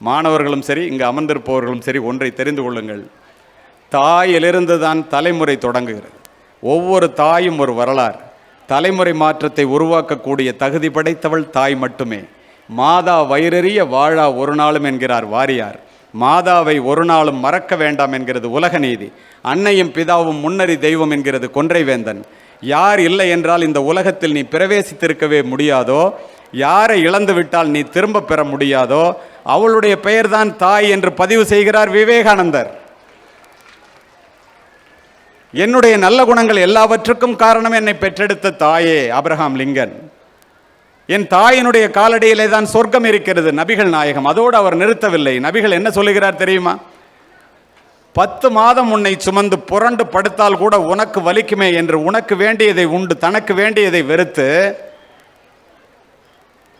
மாணவர்களும் சரி இங்கு அமர்ந்திருப்பவர்களும் சரி ஒன்றை தெரிந்து கொள்ளுங்கள். தாயிலிருந்து தான் தலைமுறை தொடங்குகிறது. ஒவ்வொரு தாயும் ஒரு வரலாறு. தலைமுறை மாற்றத்தை உருவாக்கக்கூடிய தகுதி படைத்தவள் தாய் மட்டுமே. மாதா வயிறறிய வாழா ஒரு நாளும் என்கிறார் வாரியார். மாதாவை ஒரு நாளும் மறக்க வேண்டாம் என்கிறது உலக நீதி. அன்னையும் பிதாவும் முன்னறி தெய்வம் என்கிறது கொன்றைவேந்தன் யார் இல்லை என்றால் இந்த உலகத்தில் நீ பிரவேசித்திருக்கவே முடியாதோ யாரை இழந்து விட்டால் நீ திரும்ப பெற முடியாதோ அவளுடைய பெயர்தான் தாய் என்று பதிவு செய்கிறார் விவேகானந்தர். என்னுடைய நல்ல குணங்கள் எல்லாவற்றுக்கும் காரணம் என்னை பெற்றெடுத்த தாயே அப்ரஹாம் லிங்கன். என் தாயினுடைய காலடியிலே தான் சொர்க்கம் இருக்கிறது நபிகள் நாயகம். அதோடு அவர் நிறுத்தவில்லை. நபிகள் என்ன சொல்லுகிறார் தெரியுமா? பத்து மாதம் உன்னை சுமந்து புரண்டு படுத்தால் கூட உனக்கு வலிக்குமே என்று உனக்கு வேண்டியதை உண்டு தனக்கு வேண்டியதை வெறுத்து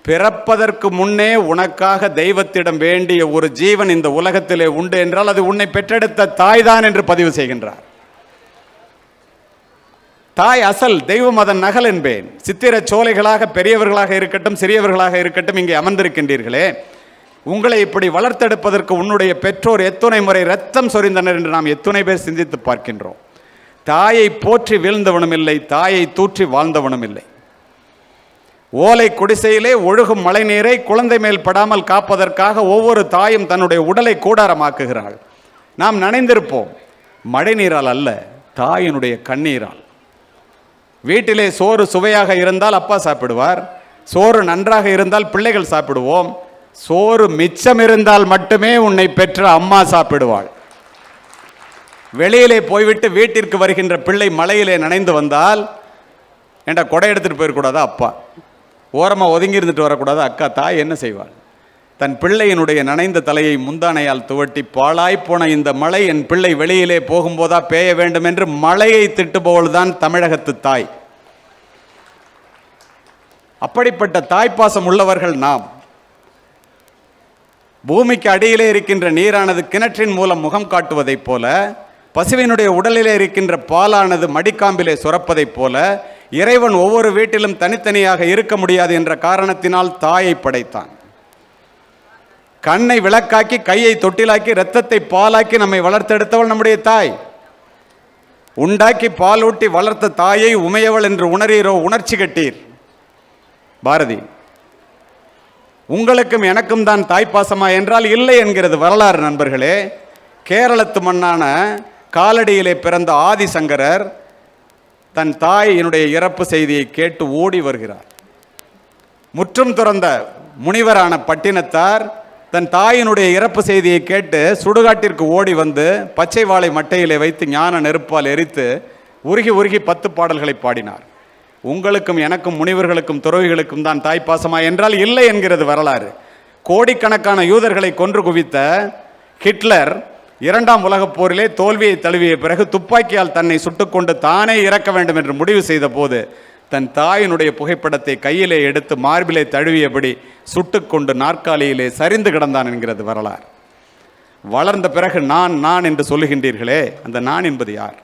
பிறப்பதற்கு முன்னே உனக்காக தெய்வத்திடம் வேண்டிய ஒரு ஜீவன் இந்த உலகத்திலே உண்டு என்றால் அது உன்னை பெற்றெடுத்த தாய்தான் என்று பதிவு செய்கின்றார். தாய் அசல் தெய்வம் அதன் நகல் என்பேன். சித்திர சோலைகளாக பெரியவர்களாக இருக்கட்டும் சிறியவர்களாக இருக்கட்டும் இங்கே அமர்ந்திருக்கின்றீர்களே உங்களை இப்படி வளர்த்தெடுப்பதற்கு உன்னுடைய பெற்றோர் எத்துணை முறை ரத்தம் சொரிந்தனர் என்று நாம் எத்துணை பேர் சிந்தித்து பார்க்கின்றோம். தாயை போற்றி வீழ்ந்தவனும் இல்லை தாயை தூற்றி வாழ்ந்தவனும் இல்லை ஓலை குடிசையிலே ஒழுகும் மழைநீரை குழந்தை மேல் படாமல் காப்பதற்காக ஒவ்வொரு தாயும் தன்னுடைய உடலை கூடாரமாக்குகிறாள். நாம் நனைந்திருப்போம் மழைநீரால் அல்ல தாயினுடைய கண்ணீரால். வீட்டிலே சோறு சுவையாக இருந்தால் அப்பா சாப்பிடுவார் சோறு நன்றாக இருந்தால் பிள்ளைகள் சாப்பிடுவோம் சோறு மிச்சம் இருந்தால் மட்டுமே உன்னை பெற்ற அம்மா சாப்பிடுவாள். வெளியிலே போய்விட்டு வீட்டிற்கு வருகின்ற பிள்ளை மழையிலே நனைந்து வந்தால் ஏண்டா கொடை எடுத்துகிட்டு போயிடக்கூடாதா அப்பா? ஓரமாக ஒதுங்கி இருந்துட்டு வரக்கூடாது. அக்கா தாய் என்ன செய்வாள்? தன் பிள்ளையினுடைய நனைந்த தலையை முந்தானையால் துவட்டி பாழாய்ப்போன இந்த மழை என் பிள்ளை வெளியிலே போகும்போதா பேய வேண்டும் என்று மழையை திட்டுபவள்தான் தமிழகத்து தாய். அப்படிப்பட்ட தாய்ப்பாசம் உள்ளவர்கள் நாம். பூமிக்கு அடியிலே இருக்கின்ற நீரானது கிணற்றின் மூலம் முகம் காட்டுவதைப் போல பசுவினுடைய உடலிலே இருக்கின்ற பாலானது மடிக்காம்பிலே சுரப்பதைப் போல இறைவன் ஒவ்வொரு வீட்டிலும் தனித்தனியாக இருக்க முடியாது என்ற காரணத்தினால் தாயை படைத்தான். கண்ணை விளக்காக்கி கையை தொட்டிலாக்கி இரத்தத்தை பாலாக்கி நம்மை வளர்த்தெடுத்தவள் நம்முடைய தாய். உண்டாக்கி பாலூட்டி வளர்த்த தாயை உமையவள் என்று உணரீரோ உணர்ச்சி கட்டீர். பாரதி உங்களுக்கும் எனக்கும் தான் தாய்ப்பாசமா என்றால் இல்லை என்கிறது வரலாறு நண்பர்களே. கேரளத்து மண்ணான காலடியிலே பிறந்த ஆதிசங்கரர் தன் தாய் என்னுடைய இறப்பு செய்தியை கேட்டு ஓடி வருகிறார். முற்றும் துறந்த முனிவரான பட்டினத்தார் தன் தாயினுடைய இறப்பு செய்தியை கேட்டு சுடுகாட்டிற்கு ஓடி வந்து பச்சை வாழை மட்டையிலே வைத்து ஞான நெருப்பால் எரித்து உருகி உருகி பத்து பாடல்களை பாடினார். உங்களுக்கும் எனக்கும் முனிவர்களுக்கும் துறவிகளுக்கும் தான் தாய்ப்பாசமா என்றால் இல்லை என்கிறது வரலாறு. கோடிக்கணக்கான யூதர்களை கொன்று குவித்த ஹிட்லர் இரண்டாம் உலகப் போரிலே தோல்வியை தழுவிய பிறகு துப்பாக்கியால் தன்னை சுட்டுக்கொண்டு தானே இறக்க வேண்டும் என்று முடிவு செய்த போது தன் தாயினுடைய புகைப்படத்தை கையிலே எடுத்து மார்பிலே தழுவியபடி சுட்டுக்கொண்டு நாற்காலியிலே சரிந்து கிடந்தான் என்கிறது வரலாறு. வளர்ந்த பிறகு நான் நான் என்று சொல்லுகின்றீர்களே அந்த நான் என்பது யார்?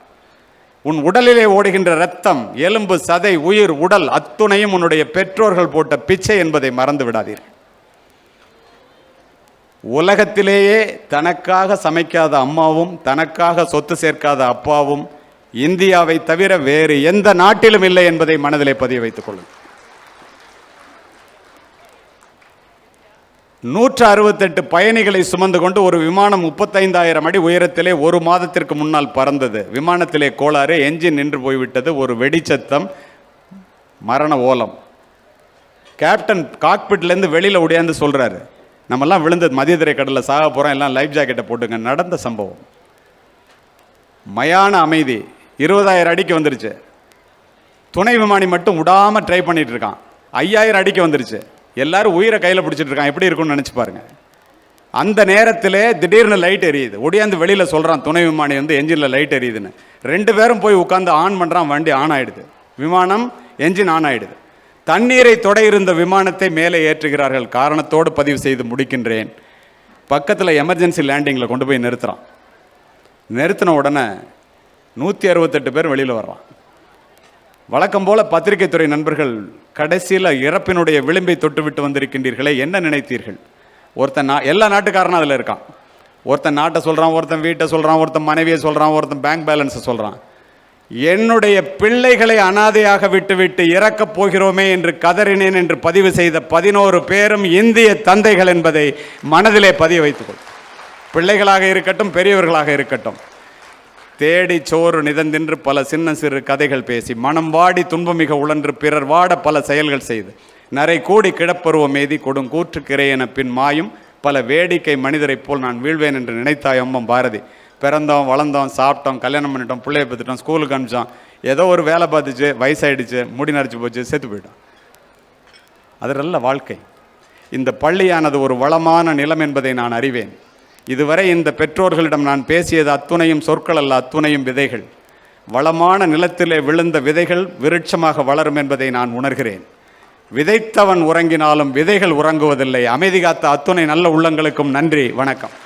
உன் உடலிலே ஓடுகின்ற ரத்தம் எலும்பு சதை உயிர் உடல் அத்துணையும் உன்னுடைய பெற்றோர்கள் போட்ட பிச்சை என்பதை மறந்து விடாதீர்கள் உலகத்திலேயே தனக்காக சமைக்காத அம்மாவும் தனக்காக சொத்து சேர்க்காத அப்பாவும் இந்தியாவை தவிர வேறு எந்த நாட்டிலும் இல்லை என்பதை மனதிலே பதிய வைத்துக் கொள்ளும். நூற்று அறுபத்தெட்டு பயணிகளை சுமந்து கொண்டு ஒரு விமானம் முப்பத்தைந்தாயிரம் அடி உயரத்திலே ஒரு மாதத்திற்கு முன்னால் பறந்தது. விமானத்திலே கோளாறு என்ஜின் நின்று போய்விட்டது ஒரு வெடிச்சத்தம் மரண ஓலம். கேப்டன் காக்பிட்லேருந்து வெளியில் உடையாந்து சொல்கிறாரு நம்மெல்லாம் விழுந்தது மதியதிரை கடலில் சாக போகிறோம் எல்லாம் லைஃப் ஜாக்கெட்டை போட்டுங்க. நடந்த சம்பவம். மயான அமைதி. இருபதாயிரம் அடிக்கு வந்துருச்சு. துணை விமானி மட்டும் விடாமல் ட்ரை பண்ணிகிட்டு இருக்கான். ஐயாயிரம் அடிக்கு வந்துருச்சு. எல்லாரும் உயிரை கையில் பிடிச்சிட்டு இருக்கான். எப்படி இருக்கும்னு நினச்சி பாருங்கள் அந்த நேரத்தில் திடீர்னு லைட் எரியுது. ஒடியாந்து வெளியில் சொல்கிறான் துணை விமானி வந்து என்ஜினில் லைட் எரியுதுன்னு. ரெண்டு பேரும் போய் உட்காந்து ஆன் பண்ணுறான் வண்டி ஆன் ஆகிடுது விமானம் என்ஜின் ஆன் ஆகிடுது தண்ணீரை தொட இருந்த விமானத்தை மேலே ஏற்றுகிறார்கள். காரணத்தோடு பதிவு செய்து முடிக்கின்றேன். பக்கத்தில் எமர்ஜென்சி லேண்டிங்கில் கொண்டு போய் நிறுத்துகிறான் நிறுத்தின உடனே நூற்றி அறுபத்தெட்டு பேர் வெளியில் வர்றான். வழக்கம் போல் பத்திரிகைத்துறை நண்பர்கள் கடைசியில் இறப்பினுடைய விளிம்பை தொட்டுவிட்டு வந்திருக்கின்றீர்களே என்ன நினைத்தீர்கள்? ஒருத்தன் நா எல்லா நாட்டுக்காரனும் அதில் இருக்கான். ஒருத்தன் நாட்டை சொல்கிறான் ஒருத்தன் வீட்டை சொல்கிறான் ஒருத்தன் மனைவியை சொல்கிறான் ஒருத்தன் பேங்க் பேலன்ஸை சொல்கிறான் என்னுடைய பிள்ளைகளை அனாதையாக விட்டுவிட்டு இறக்கப் போகிறோமே என்று கதறினேன் என்று பதிவு செய்த பதினோரு பேரும் இந்திய தந்தைகள் என்பதை மனதிலே பதிய வைத்துக்கொள். பிள்ளைகளாக இருக்கட்டும் பெரியவர்களாக இருக்கட்டும். தேடி சோறு நிதந்தின்று பல சின்ன சிறு கதைகள் பேசி மனம் வாடி துன்பமிக உழன்று பிறர் வாட பல செயல்கள் செய்து நரை கூடி கிடப்பருவம் மீதி கொடுங்கூற்று பின் மாயும் பல வேடிக்கை மனிதரைப் போல் நான் வீழ்வேன் என்று நினைத்தாய் அம்மம் பாரதி. பிறந்தோம் வளர்ந்தோம் சாப்பிட்டோம் கல்யாணம் பண்ணிட்டோம் பிள்ளைய பெற்றுட்டோம் ஸ்கூலுக்கு அனுப்பிச்சோம். ஏதோ ஒரு வேலை பார்த்துச்சு வயசாயிடுச்சு முடி நரைச்சி போச்சு செத்து போயிட்டோம். அதல்ல வாழ்க்கை. இந்த பள்ளியானது ஒரு வளமான நிலம் என்பதை நான் அறிவேன். இதுவரை இந்த பெற்றோர்களிடம் நான் பேசியது அத்துணையும் சொற்கள் அல்ல அத்துணையும் விதைகள். வளமான நிலத்திலே விழுந்த விதைகள் விருட்சமாக வளரும் என்பதை நான் உணர்கிறேன். விதைத்தவன் உறங்கினாலும் விதைகள் உறங்குவதில்லை. அமைதி காத்த அத்துணை நல்ல உள்ளங்களுக்கும் நன்றி வணக்கம்.